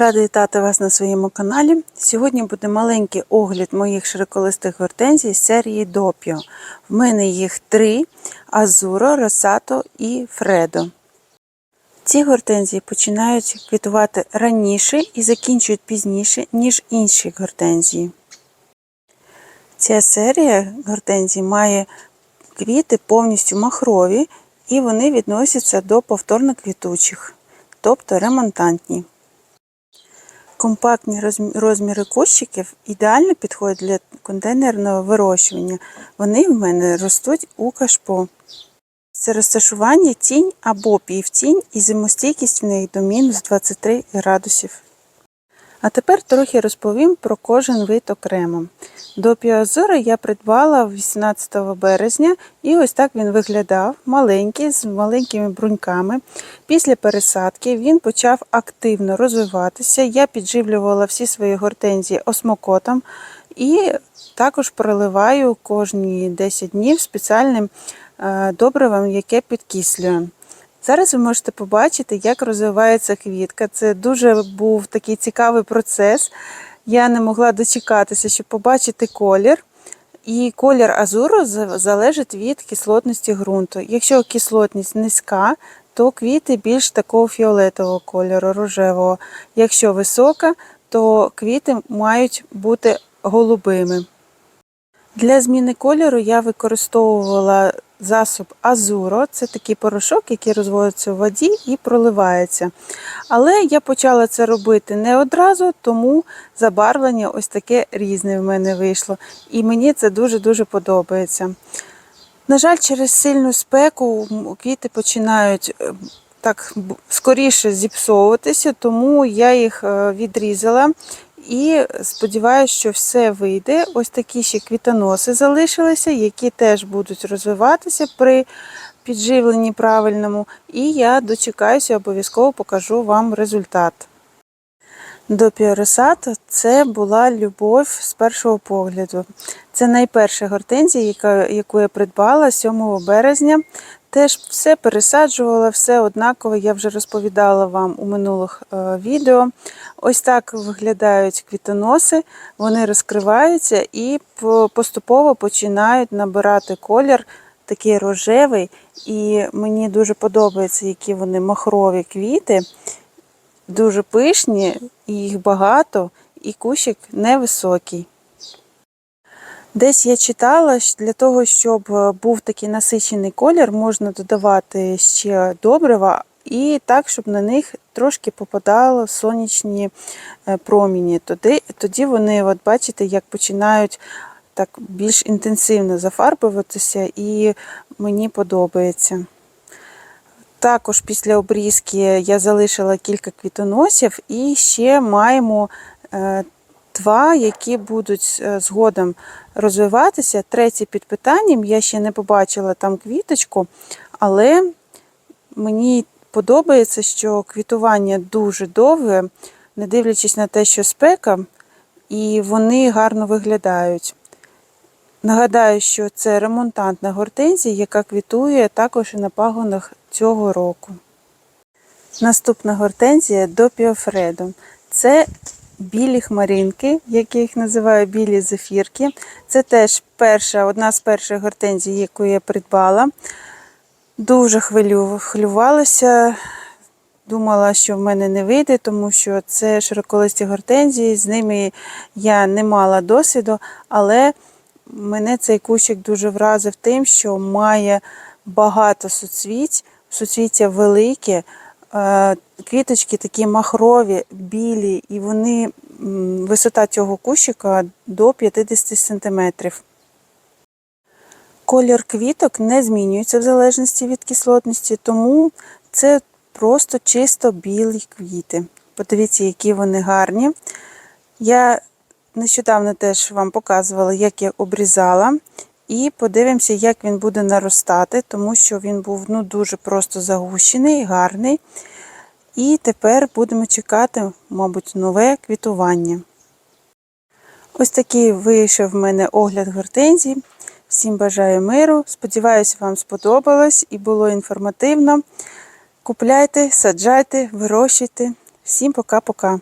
Рада вітати вас на своєму каналі. Сьогодні буде маленький огляд моїх широколистих гортензій з серії Допіо. В мене їх три: Азуро, Росато і Фредо. Ці гортензії починають квітувати раніше і закінчують пізніше, ніж інші гортензії. Ця серія гортензій має квіти повністю махрові, і вони відносяться до повторно квітучих, тобто ремонтантні. Компактні розміри кущиків ідеально підходять для контейнерного вирощування. Вони в мене ростуть у кашпо. Це розташування тінь або півтінь і зимостійкість в них до мінус 23 градусів. А тепер трохи розповім про кожен вид окремо. До піазори я придбала 18 березня, і ось так він виглядав, маленький, з маленькими бруньками. Після пересадки він почав активно розвиватися. Я підживлювала всі свої гортензії осмокотом і також проливаю кожні 10 днів спеціальним е, добривом, яке підкислює. Зараз ви можете побачити, як розвивається квітка. Це дуже був такий цікавий процес. Я не могла дочекатися, щоб побачити колір. І колір азуру залежить від кислотності ґрунту. Якщо кислотність низька, то квіти більш такого фіолетового кольору, рожевого. Якщо висока, то квіти мають бути голубими. Для зміни кольору я використовувала засоб Азуро. Це такий порошок, який розводиться в воді і проливається. Але я почала це робити не одразу, тому забарвлення ось таке різне в мене вийшло. І мені це дуже-дуже подобається. На жаль, через сильну спеку квіти починають е, так скоріше зіпсовуватися, тому я їх е, відрізала і сподіваюся, що все вийде. Ось такі ще квітоноси залишилися, які теж будуть розвиватися при підживленні правильному. І я дочекаюся, обов'язково покажу вам результат. До піоросату це була любов з першого погляду. Це найперша гортензія, яку я придбала 7 березня. Теж все пересаджувала, все однаково. Я вже розповідала вам у минулих е, відео. Ось так виглядають квітоноси, вони розкриваються і поступово починають набирати колір такий рожевий. І мені дуже подобається, які вони махрові квіти дуже пишні, їх багато, і кущик невисокий. Десь я читала, що для того, щоб е, був такий насичений колір, можна додавати ще добрива і так, щоб на них трошки попадало сонячні е, проміні. Тоді, тоді вони, от бачите, як починають так більш інтенсивно зафарбуватися, і мені подобається. Також після обрізки я залишила кілька квітоносів і ще маємо е, два, які будуть е, згодом розвиватися. Третій під питанням. Я ще не побачила там квіточку, але мені подобається, що квітування дуже довге, не дивлячись на те, що спека, і вони гарно виглядають. Нагадаю, що це ремонтантна гортензія, яка квітує також і на пагонах цього року. Наступна гортензія до піофредо. Це білі хмаринки, як я їх називаю білі зефірки. Це теж перша, одна з перших гортензій, яку я придбала. Дуже хвилювалася. Думала, що в мене не вийде, тому що це широколисті гортензії, з ними я не мала досвіду, але мене цей кущик дуже вразив тим, що має багато суцвіть, суцвіття великі, е, квіточки такі махрові, білі, і вони, висота цього кущика до 50 сантиметрів. Колір квіток не змінюється в залежності від кислотності, тому це просто чисто білі квіти. Подивіться, які вони гарні. Я нещодавно теж вам показувала, як я обрізала. І подивимося, як він буде наростати, тому що він був ну, дуже просто загущений, гарний. І тепер будемо чекати, мабуть, нове квітування. Ось такий вийшов в мене огляд гортензій. Всім бажаю миру. Сподіваюся, вам сподобалось і було інформативно. Купляйте, саджайте, вирощуйте. Всім пока-пока.